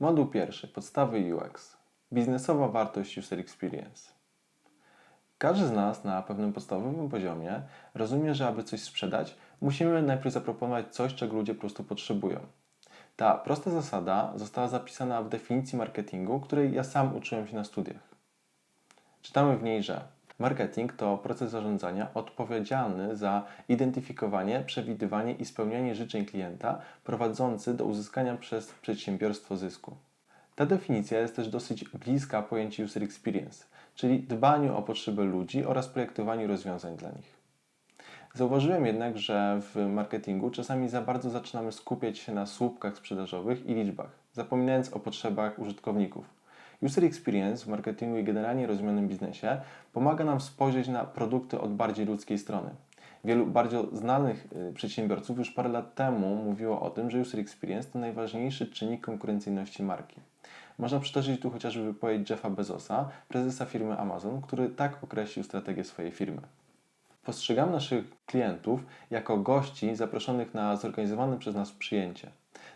Moduł pierwszy. Podstawy UX. Biznesowa wartość User Experience. Każdy z nas na pewnym podstawowym poziomie rozumie, że aby coś sprzedać, musimy najpierw zaproponować coś, czego ludzie po prostu potrzebują. Ta prosta zasada została zapisana w definicji marketingu, której ja sam uczyłem się na studiach. Czytamy w niej, że marketing to proces zarządzania odpowiedzialny za identyfikowanie, przewidywanie i spełnianie życzeń klienta, prowadzący do uzyskania przez przedsiębiorstwo zysku. Ta definicja jest też dosyć bliska pojęciu user experience, czyli dbaniu o potrzeby ludzi oraz projektowaniu rozwiązań dla nich. Zauważyłem jednak, że w marketingu czasami za bardzo zaczynamy skupiać się na słupkach sprzedażowych i liczbach, zapominając o potrzebach użytkowników. User experience w marketingu i generalnie rozumianym biznesie pomaga nam spojrzeć na produkty od bardziej ludzkiej strony. Wielu bardziej znanych y, przedsiębiorców już parę lat temu mówiło o tym, że user experience to najważniejszy czynnik konkurencyjności marki. Można przytoczyć tu chociażby wypowiedź Jeffa Bezosa, prezesa firmy Amazon, który tak określił strategię swojej firmy. Postrzegamy naszych klientów jako gości zaproszonych na zorganizowane przez nas przyjęcie.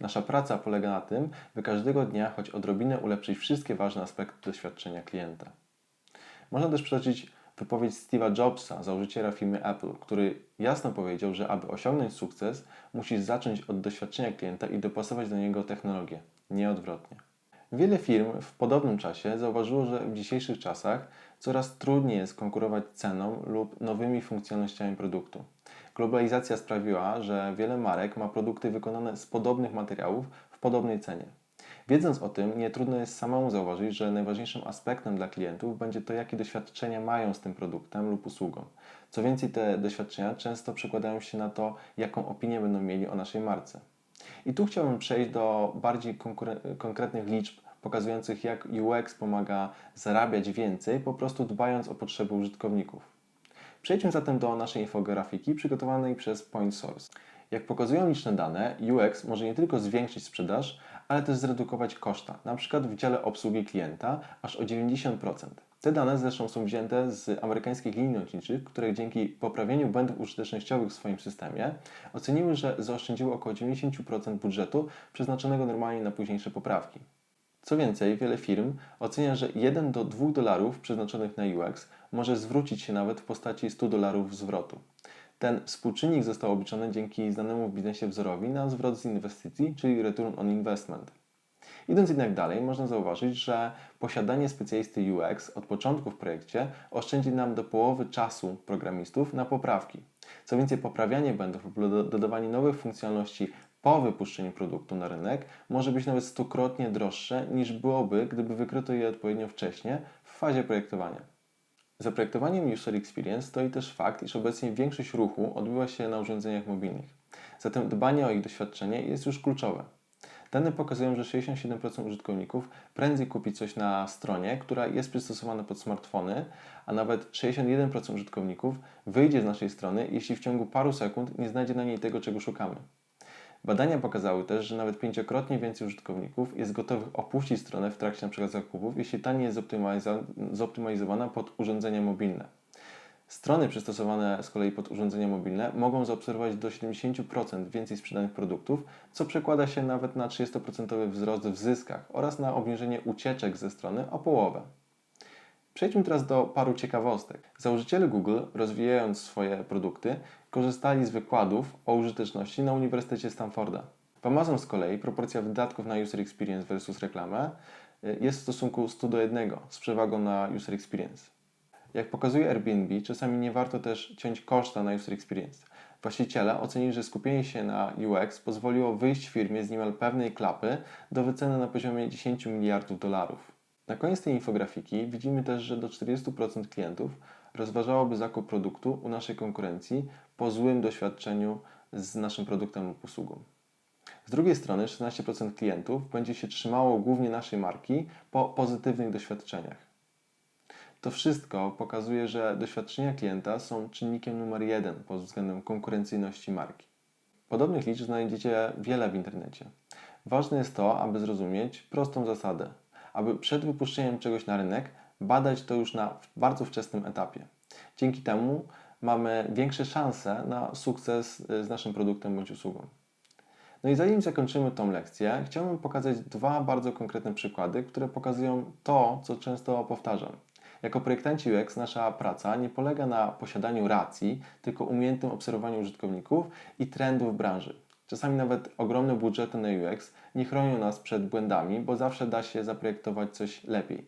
Nasza praca polega na tym, by każdego dnia choć odrobinę ulepszyć wszystkie ważne aspekty doświadczenia klienta. Można też przytoczyć wypowiedź Steve'a Jobsa, założyciela firmy Apple, który jasno powiedział, że aby osiągnąć sukces, musisz zacząć od doświadczenia klienta i dopasować do niego technologię, nie odwrotnie. Wiele firm w podobnym czasie zauważyło, że w dzisiejszych czasach coraz trudniej jest konkurować ceną lub nowymi funkcjonalnościami produktu. Globalizacja sprawiła, że wiele marek ma produkty wykonane z podobnych materiałów w podobnej cenie. Wiedząc o tym, nie trudno jest samemu zauważyć, że najważniejszym aspektem dla klientów będzie to, jakie doświadczenia mają z tym produktem lub usługą. Co więcej, te doświadczenia często przekładają się na to, jaką opinię będą mieli o naszej marce. I tu chciałbym przejść do bardziej konkretnych liczb pokazujących, jak UX pomaga zarabiać więcej, po prostu dbając o potrzeby użytkowników. Przejdźmy zatem do naszej infografiki przygotowanej przez Point Source. Jak pokazują liczne dane, UX może nie tylko zwiększyć sprzedaż, ale też zredukować koszta, np. w dziale obsługi klienta aż o 90%. Te dane zresztą są wzięte z amerykańskich linii lotniczych, które dzięki poprawieniu błędów użytecznościowych w swoim systemie oceniły, że zaoszczędziły około 90% budżetu przeznaczonego normalnie na późniejsze poprawki. Co więcej, wiele firm ocenia, że 1 do 2 dolarów przeznaczonych na UX może zwrócić się nawet w postaci 100 dolarów zwrotu. Ten współczynnik został obliczony dzięki znanemu w biznesie wzorowi na zwrot z inwestycji, czyli return on investment. Idąc jednak dalej, można zauważyć, że posiadanie specjalisty UX od początku w projekcie oszczędzi nam do połowy czasu programistów na poprawki. Co więcej, poprawianie błędów lub dodawanie nowych funkcjonalności po wypuszczeniu produktu na rynek może być nawet stukrotnie droższe niż byłoby, gdyby wykryto je odpowiednio wcześnie w fazie projektowania. Za projektowaniem User Experience stoi też fakt, iż obecnie większość ruchu odbywa się na urządzeniach mobilnych. Zatem dbanie o ich doświadczenie jest już kluczowe. Dane pokazują, że 67% użytkowników prędzej kupi coś na stronie, która jest przystosowana pod smartfony, a nawet 61% użytkowników wyjdzie z naszej strony, jeśli w ciągu paru sekund nie znajdzie na niej tego, czego szukamy. Badania pokazały też, że nawet pięciokrotnie więcej użytkowników jest gotowych opuścić stronę w trakcie np. zakupów, jeśli ta nie jest zoptymalizowana pod urządzenia mobilne. Strony przystosowane z kolei pod urządzenia mobilne mogą zaobserwować do 70% więcej sprzedanych produktów, co przekłada się nawet na 30% wzrost w zyskach oraz na obniżenie ucieczek ze strony o połowę. Przejdźmy teraz do paru ciekawostek. Założyciele Google, rozwijając swoje produkty, korzystali z wykładów o użyteczności na Uniwersytecie Stanforda. W Amazon z kolei proporcja wydatków na user experience versus reklamę y, jest w stosunku 100 do 1 z przewagą na user experience. Jak pokazuje Airbnb, czasami nie warto też ciąć koszta na user experience. Właściciele ocenili, że skupienie się na UX pozwoliło wyjść firmie z niemal pewnej klapy do wyceny na poziomie 10 miliardów dolarów. Na koniec tej infografiki widzimy też, że do 40% klientów rozważałoby zakup produktu u naszej konkurencji po złym doświadczeniu z naszym produktem lub usługą. Z drugiej strony 16% klientów będzie się trzymało głównie naszej marki po pozytywnych doświadczeniach. To wszystko pokazuje, że doświadczenia klienta są czynnikiem numer jeden pod względem konkurencyjności marki. Podobnych liczb znajdziecie wiele w internecie. Ważne jest to, aby zrozumieć prostą zasadę – aby przed wypuszczeniem czegoś na rynek badać to już na bardzo wczesnym etapie. Dzięki temu mamy większe szanse na sukces y, z naszym produktem bądź usługą. No i zanim zakończymy tą lekcję, chciałbym pokazać dwa bardzo konkretne przykłady, które pokazują to, co często powtarzam. Jako projektanci UX nasza praca nie polega na posiadaniu racji, tylko umiejętnym obserwowaniu użytkowników i trendów branży. Czasami nawet ogromne budżety na UX nie chronią nas przed błędami, bo zawsze da się zaprojektować coś lepiej.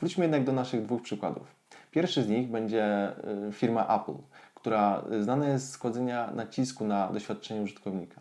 Wróćmy jednak do naszych dwóch przykładów. Pierwszy z nich będzie y, firma Apple, która znana jest z kładzenia nacisku na doświadczenie użytkownika.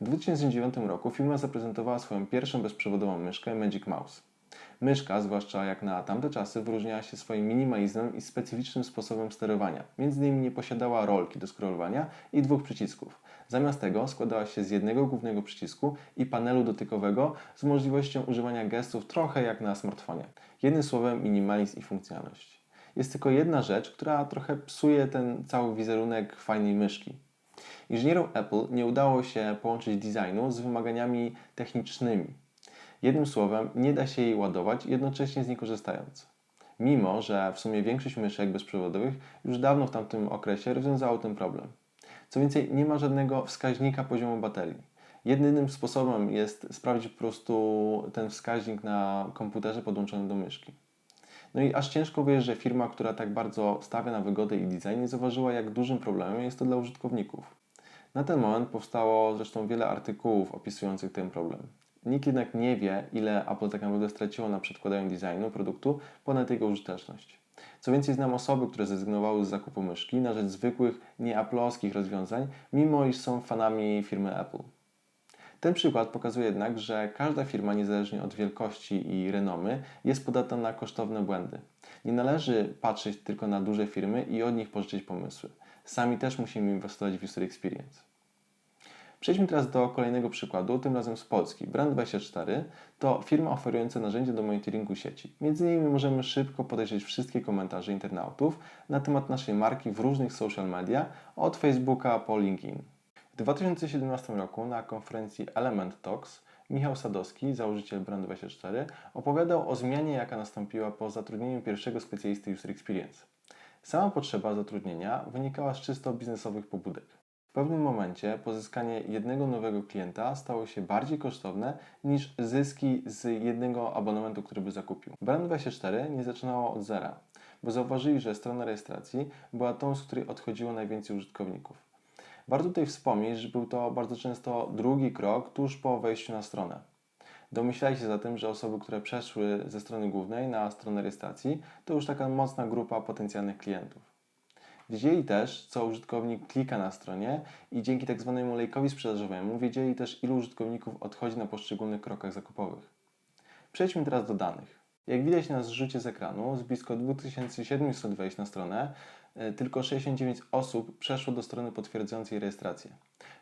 W 2009 roku firma zaprezentowała swoją pierwszą bezprzewodową myszkę Magic Mouse. Myszka, zwłaszcza jak na tamte czasy, wyróżniała się swoim minimalizmem i specyficznym sposobem sterowania. Między innymi nie posiadała rolki do scrollowania i dwóch przycisków. Zamiast tego składała się z jednego głównego przycisku i panelu dotykowego z możliwością używania gestów trochę jak na smartfonie. Jednym słowem minimalizm i funkcjonalność. Jest tylko jedna rzecz, która trochę psuje ten cały wizerunek fajnej myszki. Inżynierom Apple nie udało się połączyć designu z wymaganiami technicznymi. Jednym słowem, nie da się jej ładować, jednocześnie z niej korzystając. Mimo, że w sumie większość myszek bezprzewodowych już dawno w tamtym okresie rozwiązało ten problem. Co więcej, nie ma żadnego wskaźnika poziomu baterii. Jedynym sposobem jest sprawdzić po prostu ten wskaźnik na komputerze podłączonym do myszki. No i aż ciężko wierzyć, że firma, która tak bardzo stawia na wygodę i design, nie zauważyła, jak dużym problemem jest to dla użytkowników. Na ten moment powstało zresztą wiele artykułów opisujących ten problem. Nikt jednak nie wie, ile Apple tak naprawdę straciło na przedkładaniu designu produktu ponad jego użyteczność. Co więcej, znam osoby, które zrezygnowały z zakupu myszki na rzecz zwykłych, nieaplowskich rozwiązań, mimo iż są fanami firmy Apple. Ten przykład pokazuje jednak, że każda firma, niezależnie od wielkości i renomy, jest podatna na kosztowne błędy. Nie należy patrzeć tylko na duże firmy i od nich pożyczyć pomysły. Sami też musimy inwestować w user experience. Przejdźmy teraz do kolejnego przykładu, tym razem z Polski. Brand24 to firma oferująca narzędzie do monitoringu sieci. Między innymi możemy szybko podejrzeć wszystkie komentarze internautów na temat naszej marki w różnych social media, od Facebooka po LinkedIn. W 2017 roku na konferencji Element Talks Michał Sadowski, założyciel Brand24, opowiadał o zmianie, jaka nastąpiła po zatrudnieniu pierwszego specjalisty User Experience. Sama potrzeba zatrudnienia wynikała z czysto biznesowych pobudek. W pewnym momencie pozyskanie jednego nowego klienta stało się bardziej kosztowne niż zyski z jednego abonamentu, który by zakupił. Brand24 nie zaczynało od zera, bo zauważyli, że strona rejestracji była tą, z której odchodziło najwięcej użytkowników. Warto tutaj wspomnieć, że był to bardzo często drugi krok tuż po wejściu na stronę. Domyślali się zatem, że osoby, które przeszły ze strony głównej na stronę rejestracji, to już taka mocna grupa potencjalnych klientów. Wiedzieli też, co użytkownik klika na stronie i dzięki tak zwanemu lejkowi sprzedażowemu wiedzieli też, ilu użytkowników odchodzi na poszczególnych krokach zakupowych. Przejdźmy teraz do danych. Jak widać na zrzucie z ekranu, z blisko 2700 wejść na stronę, e, tylko 69 osób przeszło do strony potwierdzającej rejestrację.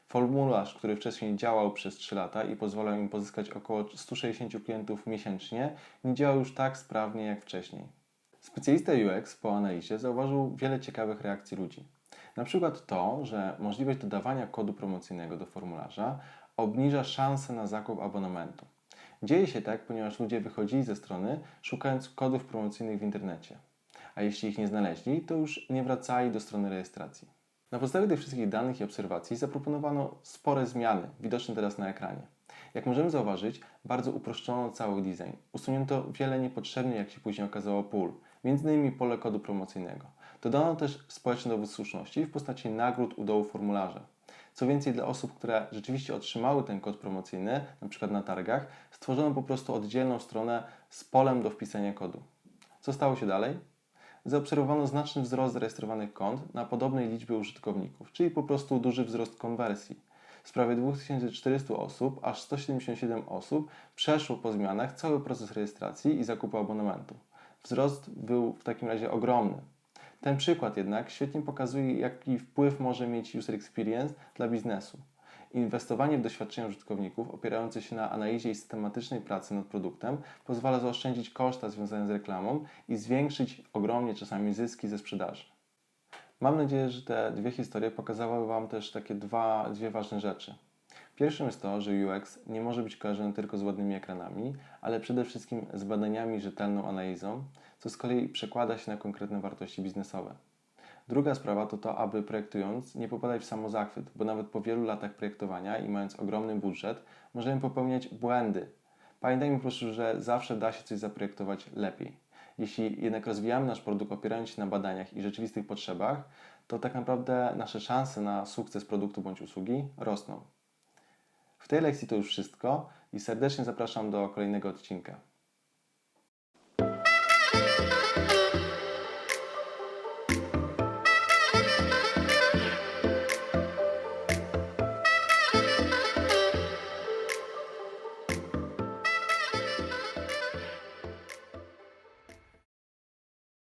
Formularz, który wcześniej działał przez 3 lata i pozwalał im pozyskać około 160 klientów miesięcznie, nie działał już tak sprawnie jak wcześniej. Specjalista UX po analizie zauważył wiele ciekawych reakcji ludzi. Na przykład to, że możliwość dodawania kodu promocyjnego do formularza obniża szanse na zakup abonamentu. Dzieje się tak, ponieważ ludzie wychodzili ze strony szukając kodów promocyjnych w internecie, a jeśli ich nie znaleźli, to już nie wracali do strony rejestracji. Na podstawie tych wszystkich danych i obserwacji zaproponowano spore zmiany, widoczne teraz na ekranie. Jak możemy zauważyć, bardzo uproszczono cały design. Usunięto wiele niepotrzebnych, jak się później okazało, pól, m.in. pole kodu promocyjnego. Dodano też społeczny dowód słuszności w postaci nagród u dołu formularza. Co więcej, dla osób, które rzeczywiście otrzymały ten kod promocyjny, np. na targach, stworzono po prostu oddzielną stronę z polem do wpisania kodu. Co stało się dalej? Zaobserwowano znaczny wzrost zarejestrowanych kont na podobnej liczbie użytkowników, czyli po prostu duży wzrost konwersji. Z prawie 2400 osób, aż 177 osób przeszło po zmianach cały proces rejestracji i zakupu abonamentu. Wzrost był w takim razie ogromny. Ten przykład jednak świetnie pokazuje, jaki wpływ może mieć user experience dla biznesu. Inwestowanie w doświadczenia użytkowników opierające się na analizie i systematycznej pracy nad produktem pozwala zaoszczędzić koszta związane z reklamą i zwiększyć ogromnie czasami zyski ze sprzedaży. Mam nadzieję, że te dwie historie pokazały Wam też takie dwa, dwie ważne rzeczy. Pierwszym jest to, że UX nie może być kojarzony tylko z ładnymi ekranami, ale przede wszystkim z badaniami rzetelną analizą, co z kolei przekłada się na konkretne wartości biznesowe. Druga sprawa to to, aby projektując nie popadać w samozachwyt, bo nawet po wielu latach projektowania i mając ogromny budżet, możemy popełniać błędy. Pamiętajmy po prostu, że zawsze da się coś zaprojektować lepiej. Jeśli jednak rozwijamy nasz produkt opierając się na badaniach i rzeczywistych potrzebach, to tak naprawdę nasze szanse na sukces produktu bądź usługi rosną. Tej lekcji to już wszystko i serdecznie zapraszam do kolejnego odcinka.